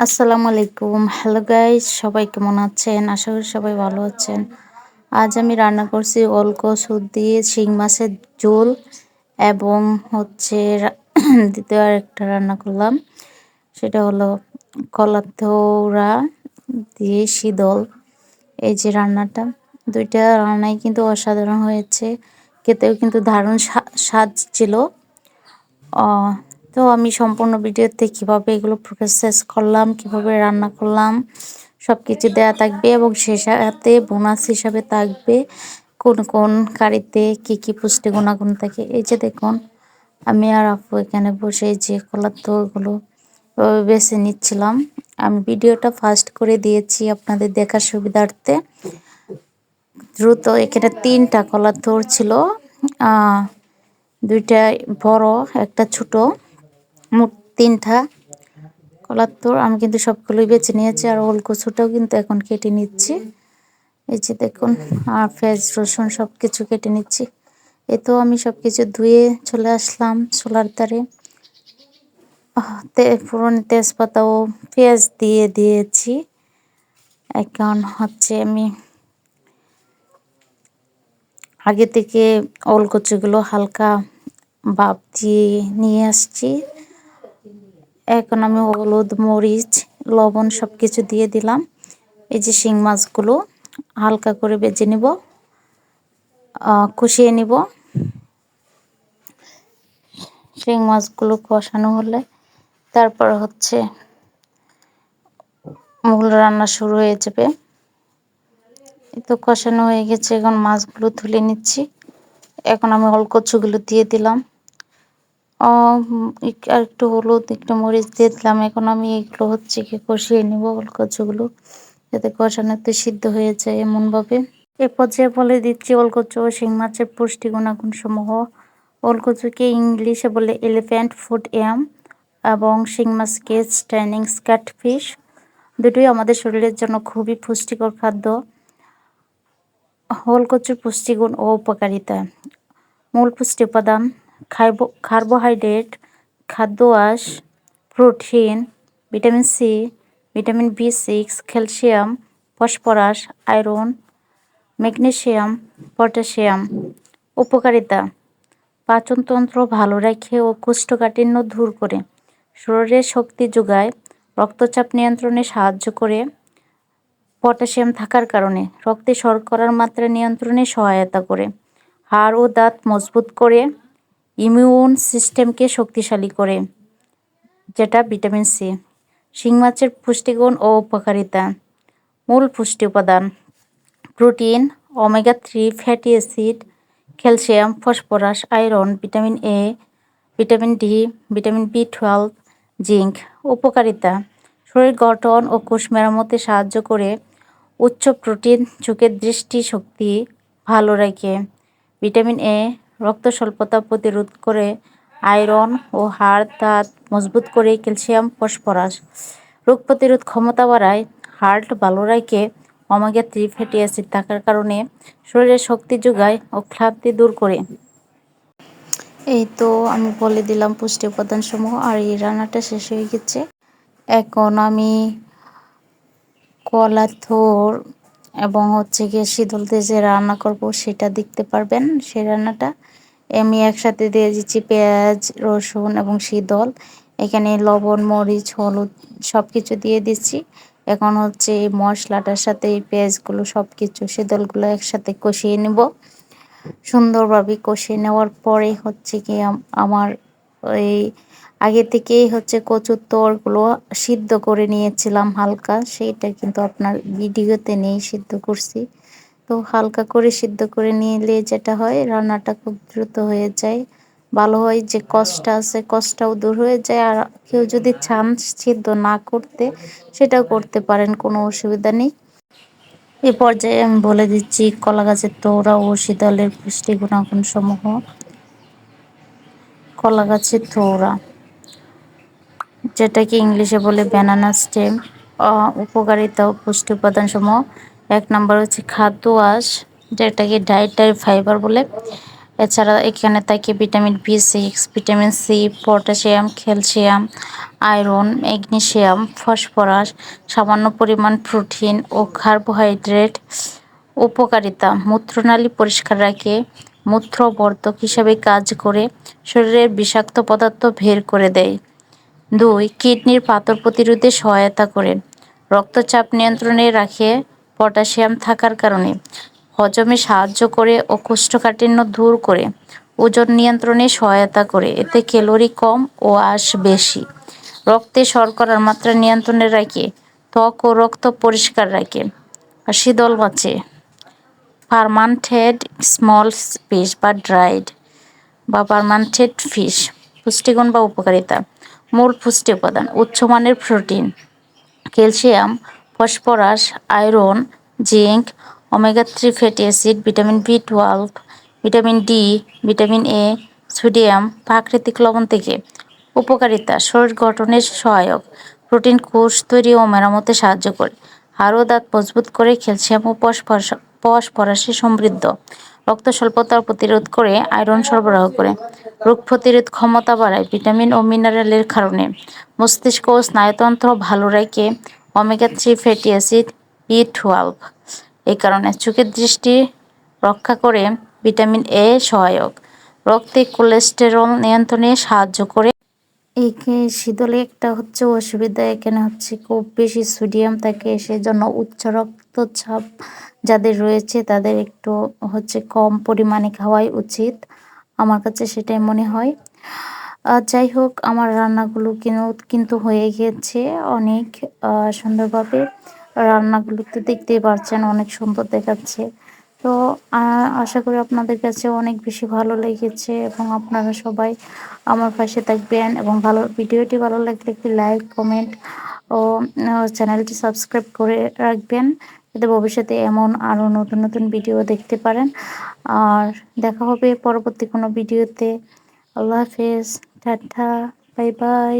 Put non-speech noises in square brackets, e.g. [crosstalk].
আসসালামু আলাইকুম। Hello guys সবাই কেমন আছেন? আশা করি সবাই ভালো আছেন। আজ আমি রান্না করছি অল্প সুদ দিয়ে শিং মাছের ঝোল এবং হচ্ছে [clears throat] দ্বিতীয় আরেকটা রান্না করলাম। সেটা হলো কলাথৌরা দিয়ে শীতল এই যে রান্নাটা, দুইটা রান্নাই কিন্তু অসাধারণ হয়েছে। খেতেও কিন্তু দারুণ স্বাদ ছিল। তো আমি সম্পূর্ণ ভিডিওতে কীভাবে এগুলো প্রসেস করলাম, কীভাবে রান্না করলাম সব কিছু দেওয়া থাকবে এবং সে সাথে বোনাস হিসাবে থাকবে কোন কোন কারিতে কি কি পুষ্টি গুণাগুণ থাকে। এই যে দেখুন, আমি আর আপু এখানে বসে যে কলার তোরগুলো বেছে নিচ্ছিলাম। আমি ভিডিওটা ফাস্ট করে দিয়েছি আপনাদের দেখার সুবিধার্থে। দ্রুত এখানে তিনটা কলার তোর ছিল দুইটা বড়, একটা ছোট। মোট তিনটা। কলার তোর আমি কিন্তু সবগুলোই বেছে নিয়েছি আর ওল কচুটাও কিন্তু এখন কেটে নিচ্ছি। এই যে দেখুন, আর পেঁয়াজ, রসুন সব কিছু কেটে নিচ্ছি। এ তো আমি সব কিছু ধুয়ে চলে আসলাম সোলার তারে পুরনো তেজপাতা ও পেঁয়াজ দিয়ে দিয়েছি। এখন হচ্ছে আমি আগে থেকে ওল কচুগুলো হালকা ভাপ দিয়ে নিয়ে আসছি। এখন আমি হলুদ, মরিচ, লবণ সব কিছু দিয়ে দিলাম। এই যে শিং মাছগুলো হালকা করে বেজে নিব কষিয়ে নিব। শিং মাছগুলো কষানো হলে তারপর হচ্ছে মূল রান্না শুরু হয়ে যাবে। তো কষানো হয়ে গেছে, এখন মাছগুলো তুলে নিচ্ছি। এখন আমি অলকচুগুলো দিয়ে দিলাম। একটু হলুদ, একটু মরিচ দিয়ে দিলাম। এখন আমি এগুলো হচ্ছে কি কষিয়ে নিব অলকচুগুলো যাতে কষানোতে সিদ্ধ হয়ে যায় এমনভাবে। এ পর্যায়ে বলে দিচ্ছি ওলকচু ও শিং মাছের পুষ্টি গুণাগুণ সমূহ। ওলকচুকে ইংলিশে বলে এলিফ্যান্ট ফুড এম এবং শিং মাছকে স্ট্যানিং ফিশ দুটোই আমাদের শরীরের জন্য খুবই পুষ্টিকর খাদ্য। ওলকচুর পুষ্টিগুণ ও উপকারিতা। মূল পুষ্টি উপাদান কার্বোহাইড্রেট খাদ্য আঁশ protein vitamin C vitamin B six calcium phosphorus iron magnesium potassium উপকারিতা, পাচনতন্ত্র ভালো রাখে ও কোষ্ঠকাঠিন্য দূর করে। শরীরে শক্তি যোগায়, রক্তচাপ নিয়ন্ত্রণে সাহায্য করে। পটাশিয়াম থাকার কারণে রক্তে শর্করার মাত্রা নিয়ন্ত্রণে সহায়তা করে। হাড় ও দাঁত মজবুত করে। ইমিউন সিস্টেমকে শক্তিশালী করে, যেটা ভিটামিন সি। শিং মাছের পুষ্টিগুণ ও উপকারিতা। মূল পুষ্টি উপাদান, protein, omega three fatty acid, calcium, phosphorus, iron, vitamin A, vitamin D, vitamin B twelve, zinc. উপকারিতা, শরীর গঠন ও কোষ মেরামতে সাহায্য করে উচ্চ প্রোটিন চোখের দৃষ্টি শক্তি ভালো রাখে। ভিটামিন এ রক্ত স্বল্পতা প্রতিরোধ করে আয়রন ও হাড় দাঁত মজবুত করে ক্যালসিয়াম, ফসফরাস। রোগ প্রতিরোধ ক্ষমতা বাড়ায় হার্ট ভালো রাখে অমেগা থ্রি ফ্যাটি অ্যাসিড থাকার কারণে শরীরের শক্তি যোগায় ও ক্লান্তি দূর করে। এই তো আমি বলে দিলাম পুষ্টি উপাদানসমূহ আর এই রান্নাটা শেষ হয়ে গেছে। এখন আমি কলা থোর এবং হচ্ছে গিয়ে শীতল দিয়ে যে রান্না করব, সেটা দেখতে পারবেন, সেই রান্নাটা। আমি একসাথে দিয়ে দিচ্ছি পেঁয়াজ, রসুন এবং শীতল। এখানে লবণ, মরিচ, হলুদ সব কিছু দিয়ে দিচ্ছি। এখন হচ্ছে এই মশলাটার সাথে এই পেঁয়াজগুলো সব কিছু শীতলগুলো একসাথে কষিয়ে নেব। সুন্দরভাবে কষিয়ে নেওয়ার পরে হচ্ছে কি আমার ওই আগে থেকেই হচ্ছে কচুর তোরগুলো সিদ্ধ করে নিয়েছিলাম হালকা। সেইটা কিন্তু আপনার ভিডিওতে নেই সিদ্ধ করছি। তো হালকা করে সিদ্ধ করে নিলে যেটা হয়, রান্নাটা খুব দ্রুত হয়ে যায়। ভালো হয় যে কষ্ট আছে, কষ্টটাও দূর হয়ে যায়। আর কেউ যদি চান সিদ্ধ না করতে, সেটাও করতে পারেন, কোনো অসুবিধা নেই। এ পর্যায়ে আমি বলে দিচ্ছি কলা গাছের তোড়া ও শীতলের পুষ্টি গুণাগুণ সমূহ কলা গাছের থৌড়া, যেটাকে ইংলিশে বলে ব্যানানা স্টেম উপকারিতা ও পুষ্টি উপাদান সমূহ এক নম্বর হচ্ছে খাদ্য আঁশ, যেটাকে ডায়েটারি ফাইবার বলে। এছাড়া এখানে থাকে vitamin B six vitamin C potassium calcium iron magnesium phosphorus সামান্য পরিমাণ প্রোটিন ও কার্বোহাইড্রেট উপকারিতা, মূত্রনালী পরিষ্কার রাখে। মূত্রবর্ধক হিসাবে কাজ করে শরীরের বিষাক্ত পদার্থ বের করে দেয়। দুই, কিডনির পাথর প্রতিরোধে সহায়তা করে। রক্তচাপ নিয়ন্ত্রণে রাখে পটাশিয়াম থাকার কারণে। হজমে সাহায্য করে ও কোষ্ঠকাঠিন্য দূর করে। ওজন নিয়ন্ত্রণে সহায়তা করে। এতে ক্যালোরি কম ও আঁশ বেশি। রক্তে শর্করার মাত্রা নিয়ন্ত্রণে রাখে। ত্বক ও রক্ত পরিষ্কার রাখে। শীতল বাঁচে পারমান্টেড স্মল ফিশ বা ড্রাইড বা পারমান্টেড ফিশ পুষ্টিগুণ বা উপকারিতা। মূল পুষ্টি উপাদান, উচ্চমানের protein calcium phosphorus iron zinc omega three fatty acid vitamin B twelve vitamin D vitamin A sodium প্রাকৃতিক লবণ থেকে। উপকারিতা, শরীর গঠনের সহায়ক। প্রোটিন কোষ তৈরি ও মেরামতে সাহায্য করে। হাড় দাঁত মজবুত করে ক্যালসিয়াম ও ফসফরাস ফসফরাসে সমৃদ্ধ। রক্ত স্বল্পতা প্রতিরোধ করে আয়রন সরবরাহ করে। রোগ প্রতিরোধ ক্ষমতা বাড়ায় ভিটামিন ও মিনারেলের কারণে। মস্তিষ্ক ও স্নায়ুতন্ত্র ভালো রাখে omega three fatty acid B twelve এই কারণে চোখের দৃষ্টি রক্ষা করে ভিটামিন এ সহায়ক। রক্তে কোলেস্টেরল নিয়ন্ত্রণে সাহায্য করে শীতলে একটা হচ্ছে অসুবিধা, এখানে হচ্ছে খুব বেশি সোডিয়াম থাকে, সেজন্য উচ্চ রক্তচাপ যাদের রয়েছে তাদের একটু হচ্ছে কম পরিমাণে খাওয়াই উচিত, আমার কাছে সেটাই মনে হয়। যাই হোক, আমার রান্নাগুলো কিন্তু হয়ে গিয়েছে অনেক সুন্দরভাবে। রান্নাগুলো তো দেখতেই পারছেন, অনেক সুন্দর দেখাচ্ছে। তো আশা করি আপনাদের কাছে অনেক বেশি ভালো লেগেছে এবং আপনারা সবাই আমার পাশে থাকবেন এবং ভালো, ভিডিওটি ভালো লাগলে একটি লাইক, কমেন্ট ও চ্যানেলটি সাবস্ক্রাইব করে রাখবেন যাতে ভবিষ্যতে এমন আরও নতুন নতুন ভিডিও দেখতে পারেন। আর দেখা হবে পরবর্তী কোনো ভিডিওতে। আল্লাহ হাফেজ। টাটা। Bye bye.